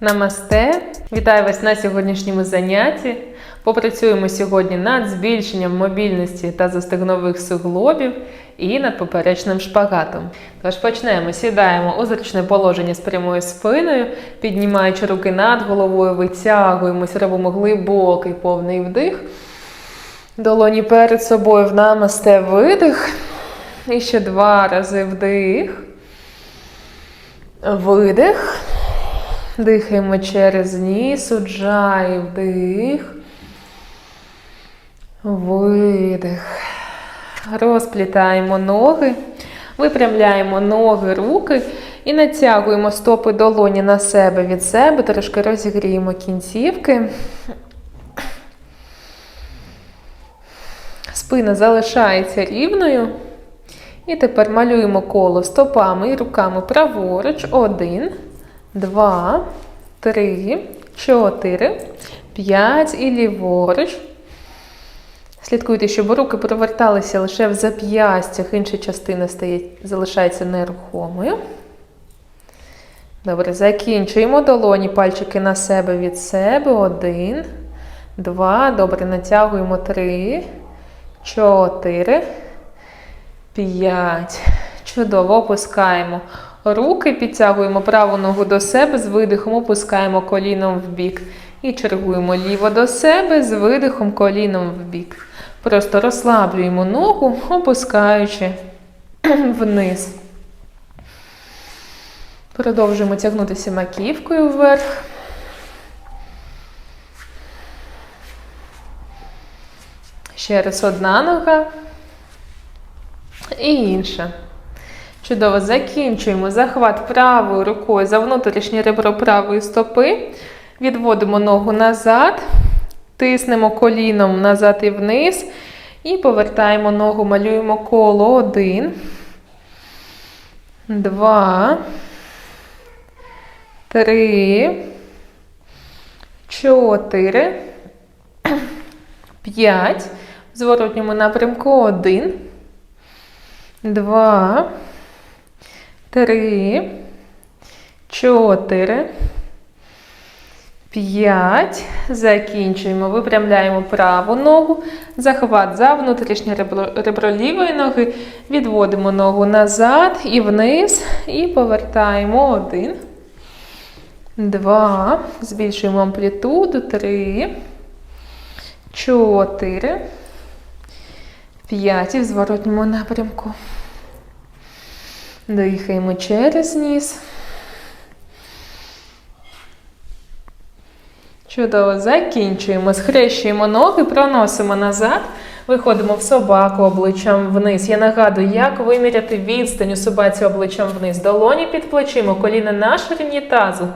Намасте! Вітаю вас на сьогоднішньому занятті. Попрацюємо сьогодні над збільшенням мобільності та застегнових суглобів і над поперечним шпагатом. Тож почнемо. Сідаємо у зручне положення з прямою спиною, піднімаючи руки над головою, витягуємось, робимо глибокий повний вдих. Долоні перед собою в намасте видих. І ще два рази вдих. Видих. Дихаємо через ніс, уджай, вдих. Видих. Розплітаємо ноги, випрямляємо ноги, руки і натягуємо стопи долоні на себе від себе, трошки розігріємо кінцівки. Спина залишається рівною. І тепер малюємо коло стопами і руками праворуч. Один, два, три, чотири, п'ять і ліворуч. Слідкуйте, щоб руки проверталися лише в зап'ястях, інша частина стає, залишається нерухомою. Добре, закінчуємо долоні, пальчики на себе від себе. Один, два. Добре, натягуємо три, чотири. П'ять. Чудово опускаємо руки, підтягуємо праву ногу до себе, з видихом опускаємо коліном в бік. І чергуємо ліво до себе, з видихом коліном в бік. Просто розслаблюємо ногу, опускаючи вниз. Продовжуємо тягнутися маківкою вверх. Ще раз одна нога. І інша. Чудово, закінчуємо захват правою рукою за внутрішнє ребро правої стопи. Відводимо ногу назад, тиснемо коліном назад і вниз. І повертаємо ногу, малюємо коло. Один. Два. Три. Чотири. П'ять. В зворотньому напрямку один два, три, чотири, п'ять. Закінчуємо. Випрямляємо праву ногу. Захват за внутрішнє ребро, ребро лівої ноги. Відводимо ногу назад і вниз. І повертаємо один. Два. Збільшуємо амплітуду. Три. Чотири. П'ять і в зворотньому напрямку. Дихаємо через ніс. Чудово, закінчуємо. Схрещуємо ноги, проносимо назад. Виходимо в собаку обличчям вниз. Я нагадую, як виміряти відстань у собаці обличчям вниз. Долоні під плечима, коліна на ширині тазу.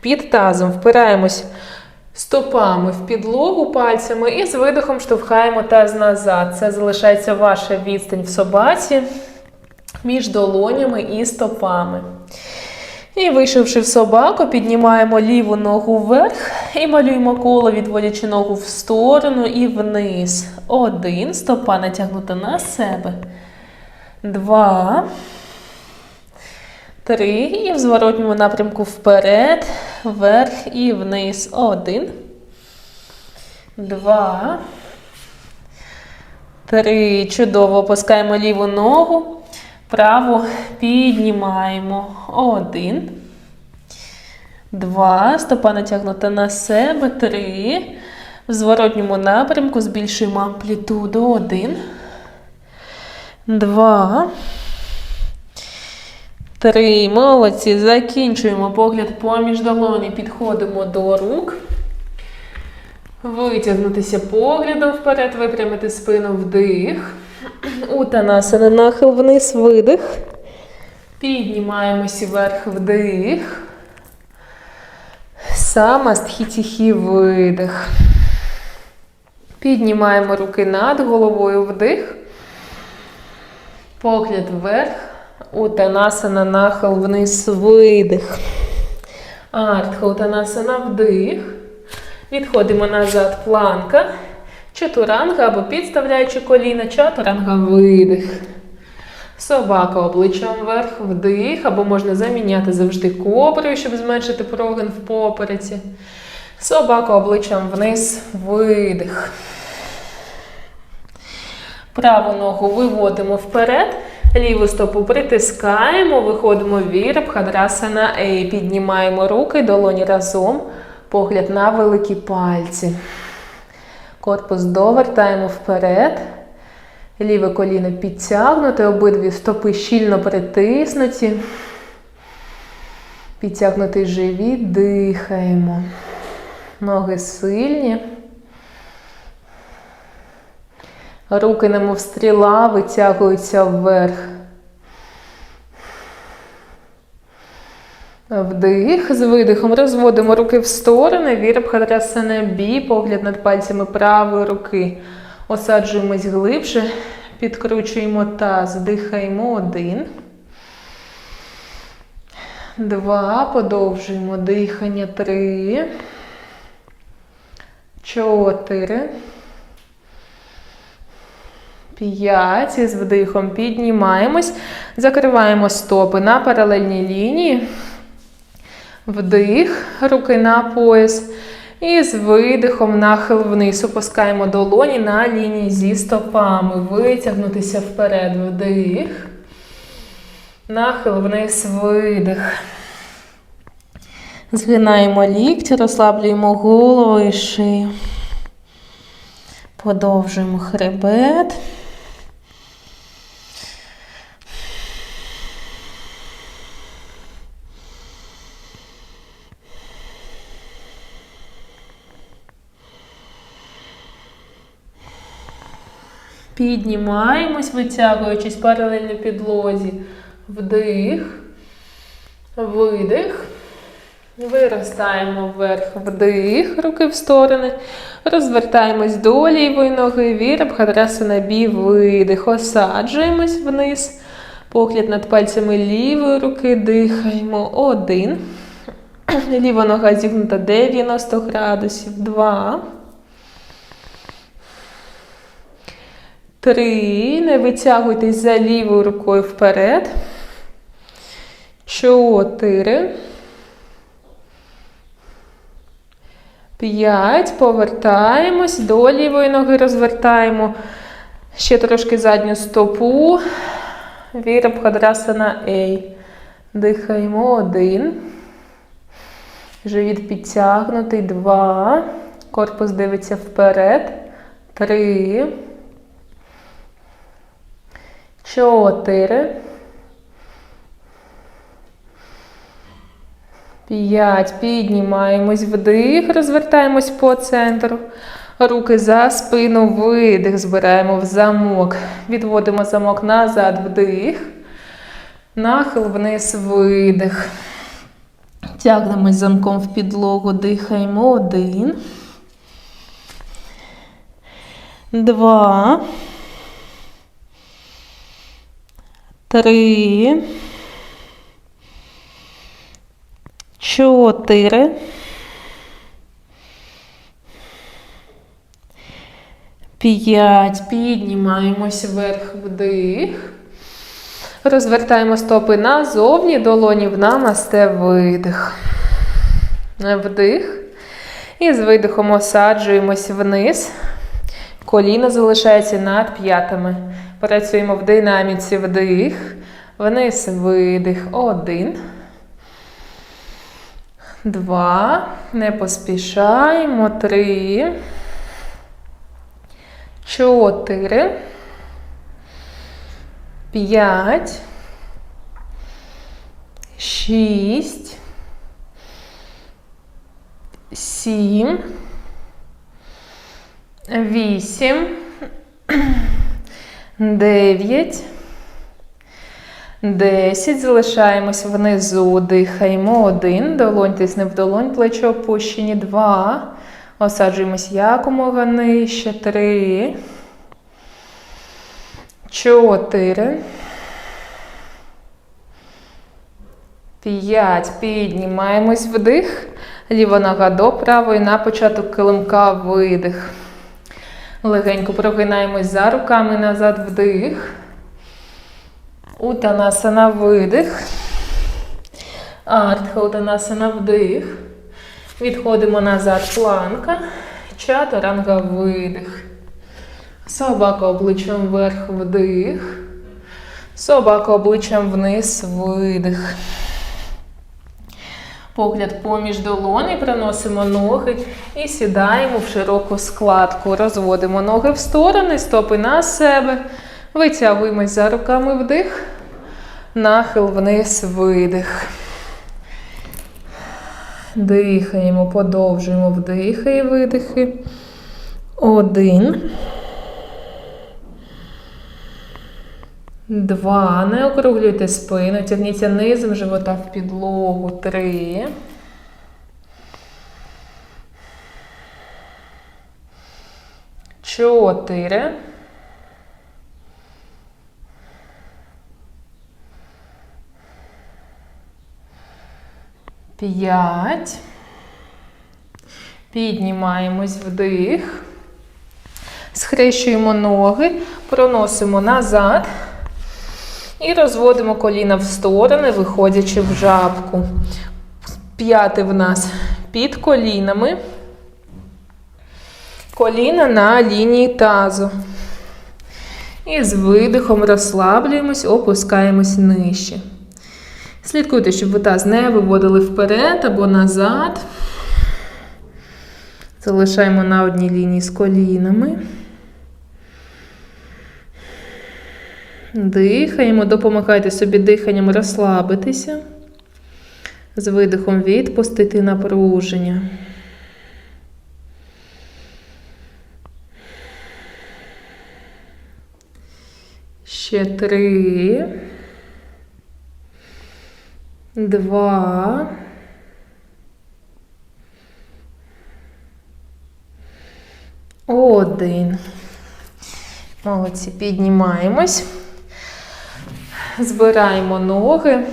Під тазом впираємось стопами в підлогу пальцями і з видихом штовхаємо таз назад. Це залишається ваша відстань в собаці між долонями і стопами. І вийшовши в собаку, піднімаємо ліву ногу вверх і малюємо коло, відводячи ногу в сторону і вниз. Один. Стопа натягнута на себе. Два. Три. І в зворотньому напрямку вперед, вверх і вниз. Один. Два. Три. Чудово. Опускаємо ліву ногу. Праву піднімаємо. Один. Два. Стопа натягнута на себе. Три. В зворотньому напрямку збільшуємо амплітуду. Один. Два. Три. Молодці. Закінчуємо погляд поміж долоні. Підходимо до рук. Витягнутися поглядом вперед, випрямити спину вдих. Утанасана нахил вниз, видих. Піднімаємося вверх вдих. Самастхі-тіхі видих. Піднімаємо руки над головою вдих. Погляд вверх. Утанасана нахил вниз, видих. Артха утанасана вдих. Відходимо назад, планка. Чатуранга або підставляючи коліна, чатуранга видих. Собака обличчям вверх, вдих, або можна заміняти завжди коброю, щоб зменшити прогин в попереці. Собака обличчям вниз, видих. Праву ногу виводимо вперед, ліву стопу притискаємо, виходимо в вірабхадрасана Ей. Піднімаємо руки, долоні разом, погляд на великі пальці. Корпус довертаємо вперед. Ліве коліно підтягнуте, обидві стопи щільно притиснуті. Підтягнутий живіт, дихаємо. Ноги сильні. Руки, немов стріла, витягуються вверх. Вдих. З видихом розводимо руки в сторони. Вірабхадрасана бі, погляд над пальцями правої руки. Осаджуємось глибше, підкручуємо таз, дихаємо один. Два. Подовжуємо дихання. Три. Чотири. П'ять. І з вдихом піднімаємось. Закриваємо стопи на паралельній лінії. Вдих, руки на пояс. І з видихом нахил вниз. Опускаємо долоні на лінії зі стопами. Витягнутися вперед. Вдих. Нахил вниз, видих. Згинаємо лікті, розслаблюємо голову і шию. Подовжуємо хребет. Піднімаємось, витягуючись паралельно підлозі. Вдих, видих. Виростаємо вверх, вдих, руки в сторони. Розвертаємось до лівої ноги, вірабхадрасана бі, видих. Осаджуємось вниз. Погляд над пальцями лівої руки, дихаємо. Один. Ліва нога зігнута 90 градусів. Два. Три. Не витягуйтесь за лівою рукою вперед. Чотири. П'ять. Повертаємось. До лівої ноги розвертаємо. Ще трошки задню стопу. Вірабхадрасана Ей. Дихаємо. Один. Живіт підтягнутий. Два. Корпус дивиться вперед. Три. Чотири. П'ять. Піднімаємось вдих, розвертаємось по центру. Руки за спину, видих, збираємо в замок. Відводимо замок назад, вдих. Нахил вниз, видих. Тягнемось замком в підлогу, дихаємо. Один. Два. Три. Чотири. П'ять. Піднімаємось вверх вдих. Розвертаємо стопи назовні, долоні в намасте, видих. Вдих. І з видихом осаджуємось вниз. Коліно залишається над п'ятами. Працюємо в динаміці вдих. Вниз видих. Один. Два. Не поспішаємо. Три. Чотири. П'ять. Шість. Сім. Вісім. Дев'ять. Десять. Залишаємось внизу. Дихаємо. Один. Долонь тисне в долонь, плечі опущені. Два. Осаджуємось якомога нижче. Три. Чотири. П'ять. Піднімаємось вдих. Ліва нога до правої на початок килимка видих. Легенько прогинаємось за руками назад вдих. Утанасана видих. Артха Утанасана вдих. Відходимо назад планка. Чатуранга видих. Собака обличчям вверх вдих. Собака обличчям вниз видих. Погляд поміж долоні, приносимо ноги і сідаємо в широку складку. Розводимо ноги в сторони, стопи на себе. Витягуємось за руками вдих. Нахил вниз видих. Дихаємо, подовжуємо вдихи і видихи. Один. Два. Не округлюйте спину. Тягніться низом живота в підлогу. Три. Чотири. П'ять. Піднімаємось вдих. Схрещуємо ноги, проносимо назад і розводимо коліна в сторони, виходячи в жабку. П'яти в нас під колінами. Коліна на лінії тазу. І з видихом розслаблюємось, опускаємось нижче. Слідкуйте, щоб ви таз не виводили вперед або назад. Залишаємо на одній лінії з колінами. Дихаємо, допомагайте собі диханням розслабитися. З видихом відпустити напруження. Ще три. Два. Один. Молодці, піднімаємось. Збираємо ноги,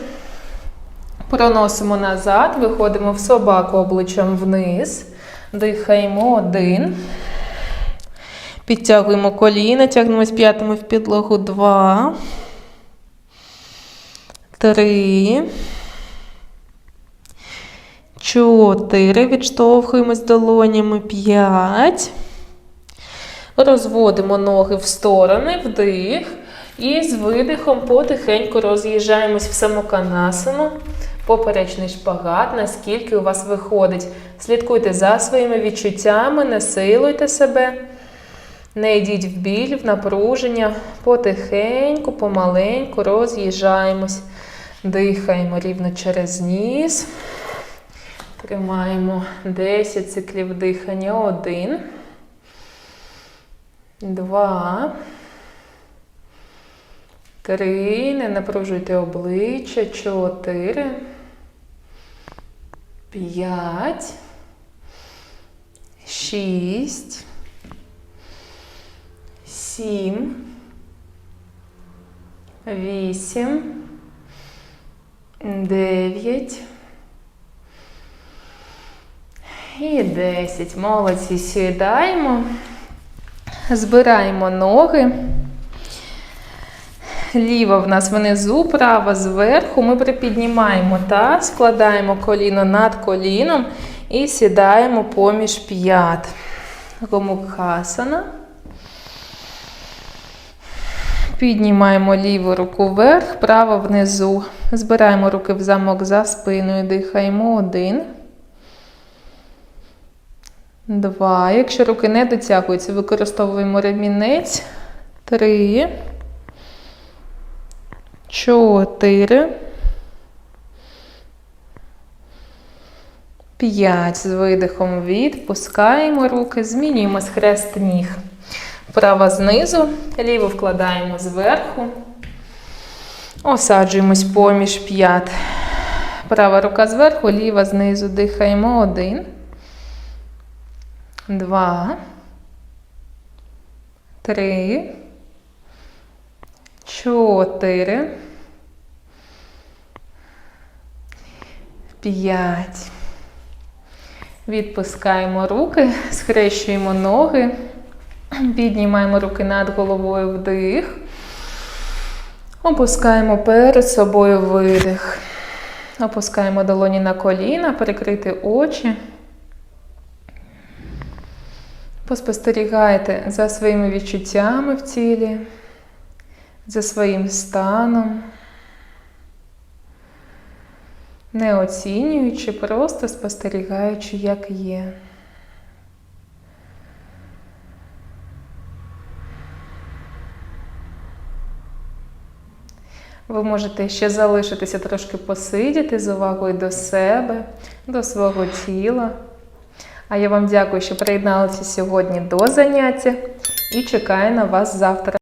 проносимо назад, виходимо в собаку обличчям вниз, дихаємо один. Підтягуємо коліна, тягнемось п'ятими в підлогу. Два. Три. Чотири. Відштовхуємось долонями. П'ять. Розводимо ноги в сторони, вдих. І з видихом потихеньку роз'їжджаємось в самоканасану, поперечний шпагат, наскільки у вас виходить. Слідкуйте за своїми відчуттями, не силуйте себе, не йдіть в біль, в напруження. Потихеньку, помаленьку роз'їжджаємось. Дихаємо рівно через ніс. Тримаємо 10 циклів дихання. Один. Два. Три. Не напружуйте обличчя. Чотири. П'ять. Шість. Сім. Вісім. Дев'ять. І десять. Молодці. Сідаємо. Збираємо ноги. Ліва в нас внизу, права зверху. Ми припіднімаємо таз, складаємо коліно над коліном і сідаємо поміж п'ят. Гомукхасана. Піднімаємо ліву руку вверх, право внизу. Збираємо руки в замок за спиною. Дихаємо. Один. Два. Якщо руки не дотягуються, використовуємо ремінець. Три. Чотири. П'ять. З видихом відпускаємо руки, змінюємо схрест ніг. Права знизу, ліву вкладаємо зверху. Осаджуємось поміж п'ят. Права рука зверху, ліва знизу. Дихаємо. Один. Два. Три. Чотири. П'ять. Відпускаємо руки, схрещуємо ноги, піднімаємо руки над головою вдих. Опускаємо перед собою видих. Опускаємо долоні на коліна, перекрити очі. Поспостерігайте за своїми відчуттями в тілі, за своїм станом, не оцінюючи, просто спостерігаючи, як є. Ви можете ще залишитися трошки посидіти з увагою до себе, до свого тіла. А я вам дякую, що приєдналися сьогодні до заняття і чекаю на вас завтра.